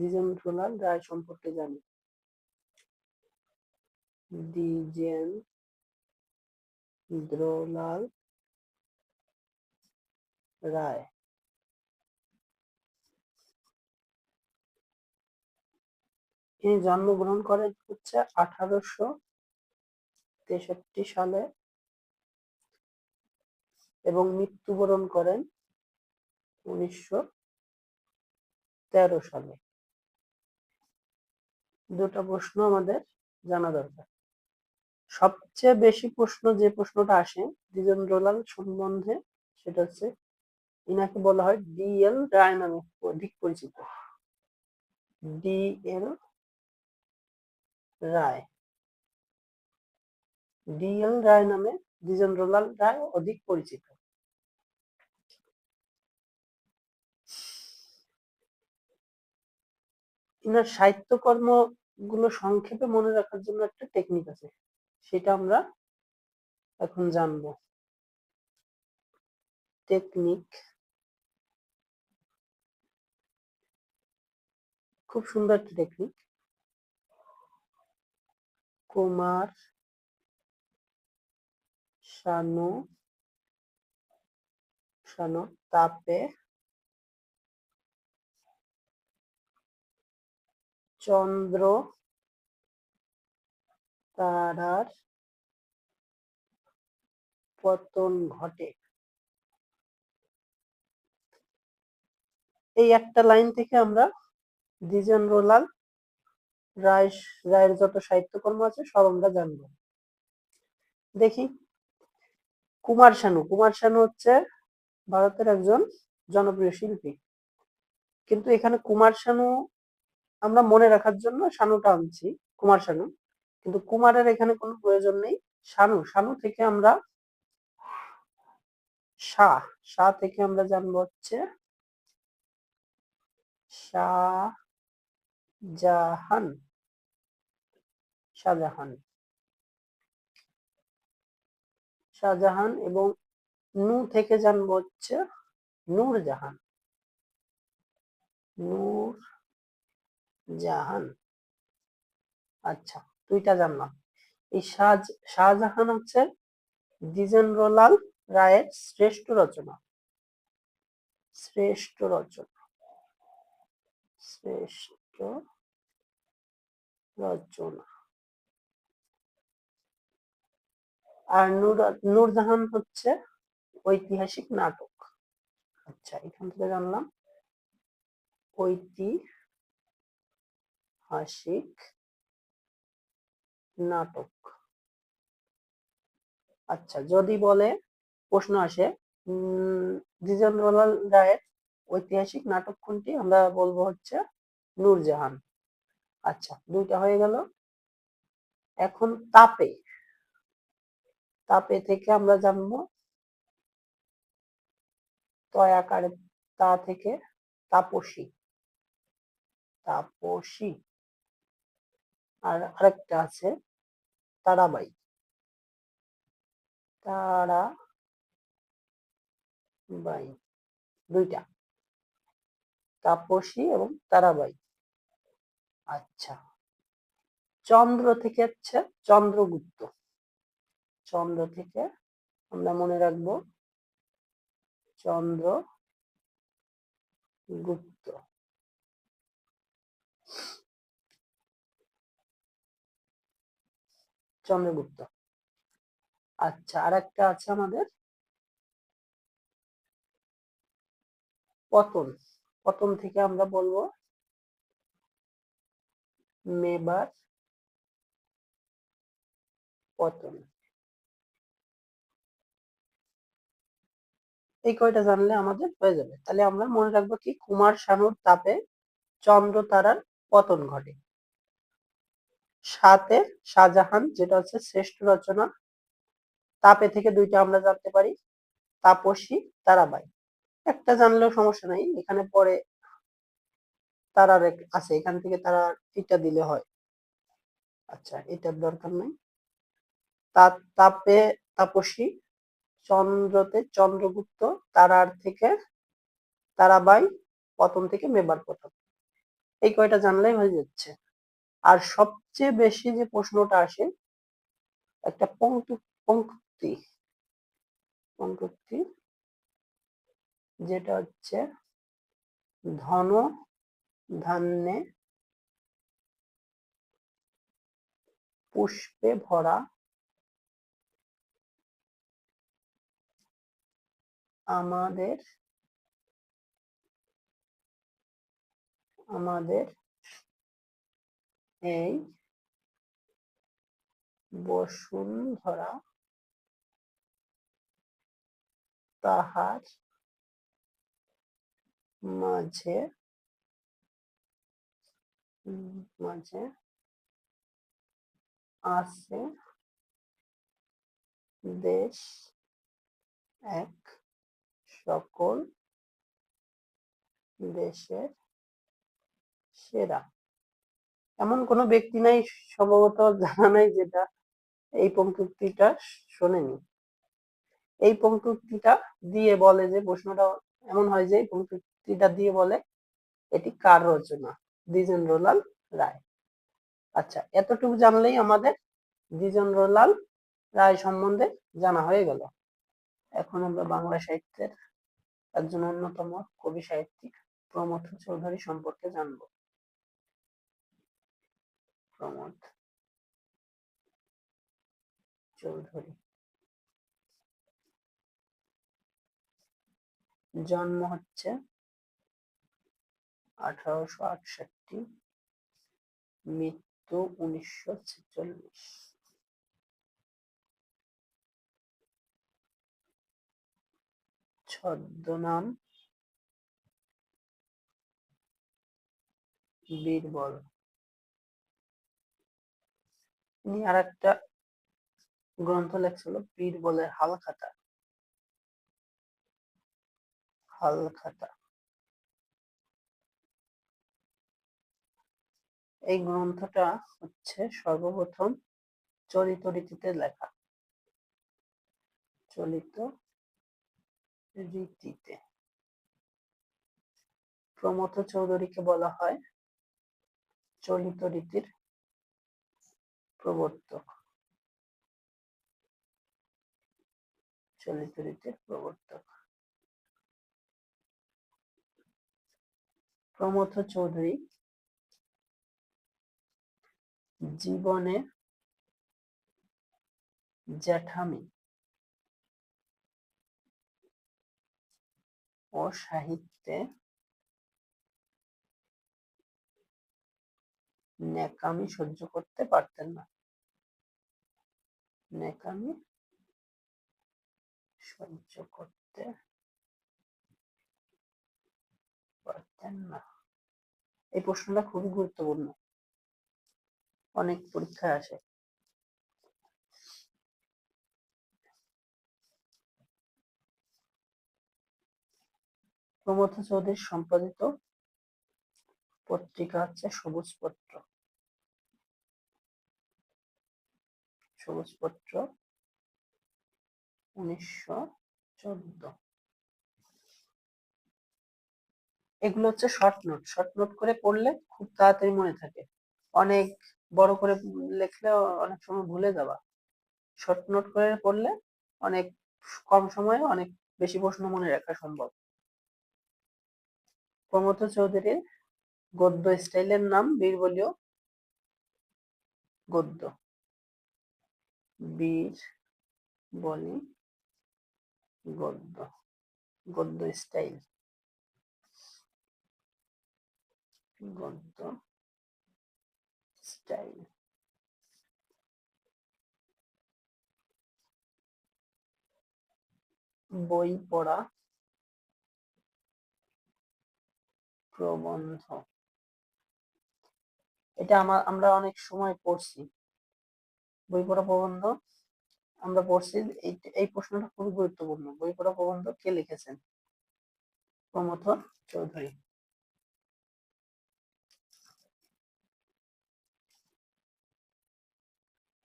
দ্বিজেন্দ্রলাল রায় সম্পর্কে জানি। দ্বিজেন্দ্রলাল রায়। তিনি জন্মগ্রহণ করেন হচ্ছে আঠারোশো তেষট্টি সালে এবং মৃত্যুবরণ করেন উনিশশো তেরো সালে। দুটো প্রশ্ন আমাদের জানা দরকার। সবচেয়ে বেশি প্রশ্ন যে প্রশ্নটা আসে দ্বিজেন্দ্রলাল সম্বন্ধে, সেটা হচ্ছে ইনাকে বলা হয় ডিএল রায় নামে অধিক পরিচিত। ডিএল রায়। ডিএল রায় নামে দ্বিজেন্দ্রলাল রায় অধিক পরিচিত। ইনার সাহিত্যকর্মগুলো সংক্ষেপে মনে রাখার জন্য একটা টেকনিক আছে। সেটা আমরা এখন জানব। টেকনিক খুব সুন্দর একটা টেকনিক কুমার শানু শানু তাপে চন্দ্র তারার পতন ঘটে। এই একটা লাইন থেকে আমরা দ্বিজেন্দ্রলাল রায়, রায়ের যত সাহিত্যকর্ম আছে সব আমরা জানব। দেখি, কুমার শানু কুমার শানু হচ্ছে ভারতের একজন জনপ্রিয় শিল্পী। কিন্তু এখানে কুমার শানু আমরা মনে রাখার জন্য শানুটা আনছি, কুমার শানু। কিন্তু কুমারের এখানে কোনো প্রয়োজন নেই। শানু শানু থেকে আমরা শাহ শাহ থেকে আমরা জানব হচ্ছে শাহজাহান শাহজাহান। শাহজাহান এবং নু থেকে জানব হচ্ছে নূরজাহান। নূর জাহান। আচ্ছা দুইটা জানলাম। এই শাহজাহান হচ্ছে দ্বিজেন্দ্রলাল রায়ের শ্রেষ্ঠ রচনা। শ্রেষ্ঠ রচনা। শ্রেষ্ঠ রচনা। আর নূর, নূরজাহান হচ্ছে ঐতিহাসিক নাটক। আচ্ছা এখান থেকে জানলাম। ঐতিহাসিক নাটক। আচ্ছা যদি বলে প্রশ্ন আসে দ্বিজেন্দ্রলাল রায়ের ঐতিহাসিক নাটক কোনটি? আমরা বলব হচ্ছে নূরজাহান। আচ্ছা দুইটা হয়ে গেল। এখন তাপে। তাপে থেকে আমরা জানব তয় আকারে তা থেকে তাপসী। তাপসী। আর আরেকটা আছে তারাবাই তারা বাই দুইটা। তাপসী এবং তারাবাই আচ্ছা। চন্দ্র থেকে হচ্ছে চন্দ্রগুপ্ত। চন্দ্র থেকে আমরা মনে রাখব চন্দ্র গুপ্ত চন্দ্রগুপ্ত। আচ্ছা আর একটা আছে আমাদের। পতন। পতন থেকে আমরা বলব মেবার পতন। এই কয়টা জানলে আমাদের হয়ে যাবে। তাহলে আমরা মনে রাখব কি কুমার শানুর তাপে চন্দ্র তারার পতন ঘটে। সাথে শাহজাহান, যেটা হচ্ছে শ্রেষ্ঠ রচনা। তাপে থেকে দুইটা আমরা জানতে পারি। তাপসী তারাবাই একটা জানলেও সমস্যা নাই, এখানে পরে তারার আছে, এখান থেকে তারা এটা দিলে হয়। আচ্ছা এটার দরকার নাই। তাপে, তাপসী, চন্দ্রতে চন্দ্রগুপ্ত, তারার থেকে তারাবাই পতন থেকে মেবার পতন। এই কয়টা জানলেই হয়ে যাচ্ছে। আর সবচেয়ে বেশি যে প্রশ্নটা আসে, একটা পঙ্ক্তি পঙ্ক্তি যেটা হচ্ছে ধন, ধান্যে পুষ্পে ভরা আমাদের আমাদের এই বসুন্ধরা তাহার মাঝে মাঝে আছে দেশ এক সকল দেশের সেরা। এমন কোনো ব্যক্তি নাই, সম্ভবত জানা নাই যেটা এই পঙ্ক্তিটা শোনেনি। এই পঙ্ক্তিটা দিয়ে বলে যে, প্রশ্নটা এমন হয় যে পঙ্ক্তিটা দিয়ে বলে, এটি কার রচনা? দ্বিজেন্দ্রলাল রায়। আচ্ছা এতটুকু জানলেই আমাদের দ্বিজেন্দ্রলাল রায় সম্বন্ধে জানা হয়ে গেল। এখন আমরা বাংলা সাহিত্যের একজন অন্যতম কবি সাহিত্যিক প্রমথ চৌধুরী সম্পর্কে জানব। প্রমথ চৌধুরী। জন্ম হচ্ছে আঠারোশো আটষট্টি। মৃত্যু উনিশশো ছেচল্লিশ। ছদ্মনাম বীরবল। তিনি আর একটা গ্রন্থ লেখছিল বীরবলের হালখাতা। হালখাতা। এই গ্রন্থটা হচ্ছে সর্বপ্রথম চলিত রীতিতে লেখা। চলিত রীতিতে। প্রমথ চৌধুরীকে বলা হয় চলিত রীতির প্রবর্তক। চলিত রীতির প্রবর্তক। প্রমথ চৌধুরী জীবনে জ্যাঠামি। ও সাহিত্যে ন্যাকামি সহ্য করতে পারতেন না। ন্যাকামি সহ্য করতে পারতেন না। এই প্রশ্নটা খুবই গুরুত্বপূর্ণ। অনেক পরীক্ষায় আসে। প্রমথ চৌধুরীর সম্পাদিত পত্রিকা হচ্ছে সবুজ পত্র। সবুজ পত্র উনিশশো চোদ্দ। এগুলো হচ্ছে শর্ট নোট শর্ট নোট করে পড়লে খুব তাড়াতাড়ি মনে থাকে। অনেক বড় করে লিখলে অনেক সময় ভুলে যাবা শর্ট নোট করে পড়লে অনেক কম সময়ে অনেক বেশি প্রশ্ন মনে রাখা সম্ভব। প্রমথ চৌধুরীর গদ্য স্টাইলের নাম বীরবলীয় গদ্য। বীর বলে, গদ্য গদ্য স্টাইল গদ্য স্টাইল বই পড়া, প্রবন্ধ। এটা আমার আমরা অনেক সময় পড়ছি। বই পড়া প্রবন্ধ আমরা পড়ছি, এই এই প্রশ্নটা খুবই গুরুত্বপূর্ণ। বই পড়া প্রবন্ধ কে লিখেছেন? প্রমথ চৌধুরী।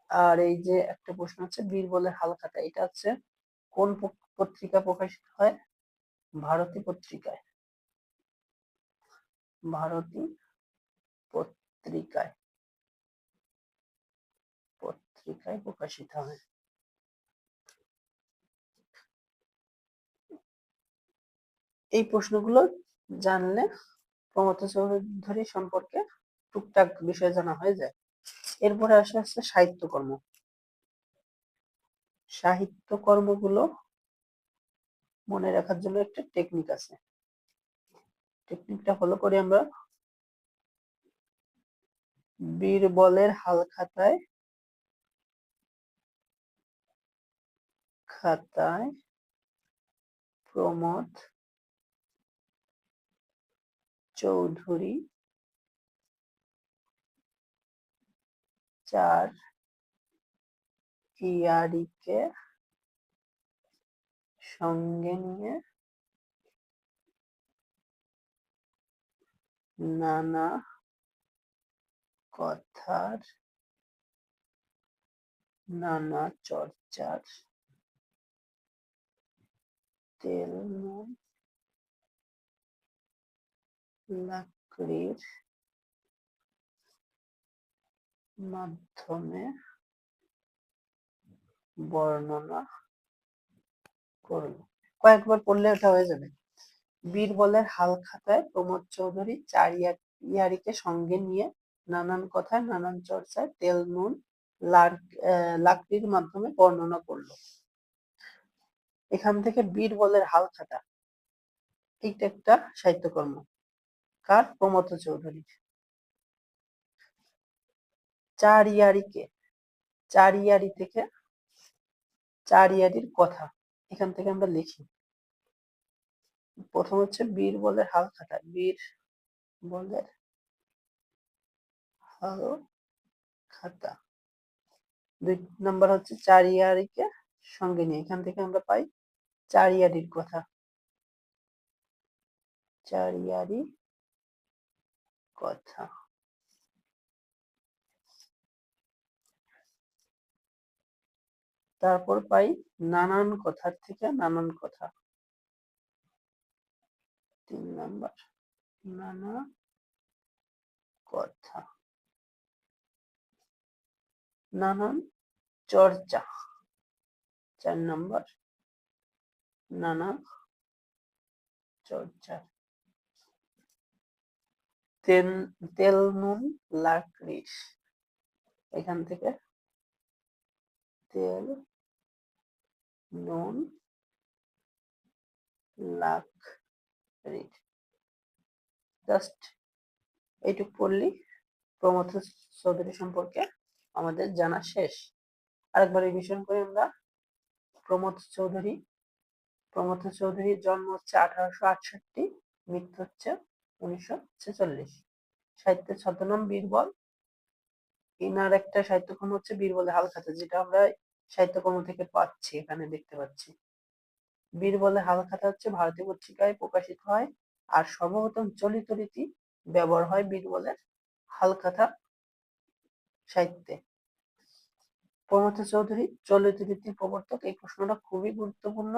আর এই যে একটা প্রশ্ন হচ্ছে বীরবলের হালখাতা এটা হচ্ছে কোন পত্রিকা প্রকাশিত হয়? ভারতী পত্রিকায়। ভারতী পত্রিকায়। পত্রিকায় প্রকাশিত হয়। এই প্রশ্নগুলো জানলে প্রমথ চৌধুরী সম্পর্কে টুকটাক বিষয় জানা হয়ে যায়। এরপরে আসে আসছে সাহিত্যকর্ম। সাহিত্যকর্মগুলো মনে রাখার জন্য একটা টেকনিক আছে। টেকনিকটা ফলো করে আমরা। বীরবলের হাল খাতায় প্রমোদ চৌধুরী চার ইয়ারিকে সঙ্গে নিয়ে নানা কথার নানা চর্চার তেল লাকড়ির মাধ্যমে বর্ণনা করল কয়েকবার পড়লে এটা হয়ে যাবে। বীরবলের হাল খাতায় প্রমোদ চৌধুরী চার ইয়ারিকে সঙ্গে নিয়ে নানান কথায়, নানান চর্চায় তেল, নুন লাকড়ির মাধ্যমে বর্ণনা করল। এখান থেকে বীরবলের হাল খাতা এইটা একটা সাহিত্যকর্ম। কার? প্রমথ চৌধুরীর। চার ইয়ারিকে চার ইয়ারি থেকে চার ইয়ারির কথা। এখান থেকে আমরা লিখি। প্রথম হচ্ছে বীর বলের হাল খাতা বীর বলের হাল খাতা দুই নম্বর হচ্ছে চার ইয়ারিকে সঙ্গে নিয়ে। এখান থেকে আমরা পাই চার ইয়ারির কথা। চার ইয়ারি কথা। তারপর পাই নানান কথার থেকে নানান কথা। তিন নাম্বার, নানা কথা। নানান চর্চা। চার নাম্বার নানা চর্চা তেল তেল, নুন, লাকড়িস। এখান থেকে তেল, নুন লাকড়ির জাস্ট এইটুক পড়লি। প্রমথ চৌধুরী সম্পর্কে আমাদের জানা শেষ। আরেকবার রিভিশন করি আমরা। প্রমথ চৌধুরী প্রমথ চৌধুরীর জন্ম হচ্ছে আঠারোশো আটষট্টি, মৃত্যু হচ্ছে উনিশশো ছেচল্লিশ। সাহিত্যের ছদ্মনাম বীরবল। ইনার একটা সাহিত্যকর্ম হচ্ছে বীরবলে হালখাতা, যেটা আমরা সাহিত্যকর্ম থেকে পাচ্ছি, এখানে দেখতে পাচ্ছি। বীরবলে হালখাতা হচ্ছে ভারতীয় পত্রিকায় প্রকাশিত হয় আর সর্বপ্রথম চলিত রীতি ব্যবহার হয় বীরবলের হালখাতা সাহিত্যে। প্রমথ চৌধুরী চলিত রীতির প্রবর্তক এই প্রশ্নটা খুবই গুরুত্বপূর্ণ।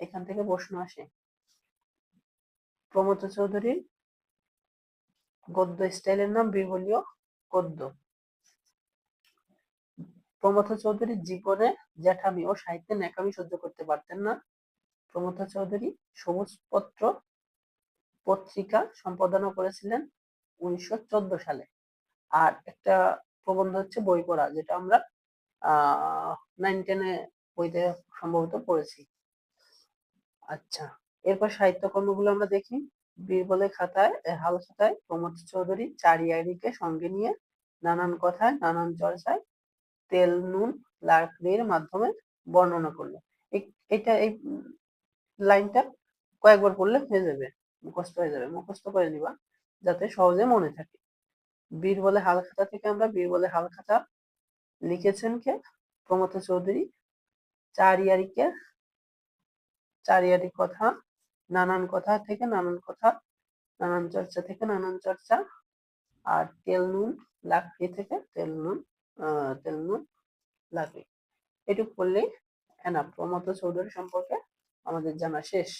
এখান থেকে প্রশ্ন আসে। প্রমথ চৌধুরীর গদ্য স্টাইলের নাম বীরবলীয় গদ্য। প্রমথ চৌধুরী জীবনে জ্যাঠামি ও সাহিত্যে ন্যাকামি সহ্য করতে পারতেন না। প্রমথ চৌধুরী সবুজ পত্র পত্রিকা সম্পাদনা করেছিলেন উনিশশো চোদ্দ সালে। আর একটা প্রবন্ধ হচ্ছে বই পড়া, যেটা আমরা, আহ নাইন টেনে বইতে সম্ভবত পড়েছি। আচ্ছা এরপর সাহিত্য কর্মগুলো আমরা দেখি। বীরবলে খাতায় হাল খাতায়, প্রমোদ চৌধুরী, চারিয়ারিকে সঙ্গে নিয়ে নানান কথায়, নানান চর্চায় তেল, নুন, লাকড়ির মাধ্যমে বর্ণনা করল। এটা এই লাইনটা কয়েকবার পড়লে হয়ে যাবে, মুখস্থ হয়ে যাবে, মুখস্থ করে নিবা, যাতে সহজে মনে থাকে। বীর বলে হালখাতা থেকে আমরা বীর বলে হালখাতা লিখেছেন কে? প্রমথ চৌধুরী, চারিয়ারিকে চারিয়ারি কথা, নানান কথা থেকে নানান কথা, নানান চর্চা থেকে নানান চর্চা, আর তেল নুন, লাকড়ি থেকে তেল নুন তেল নুন, লাকড়ি। এটুকু করলেই এনাফ প্রমত চৌধুরী সম্পর্কে আমাদের জানা শেষ।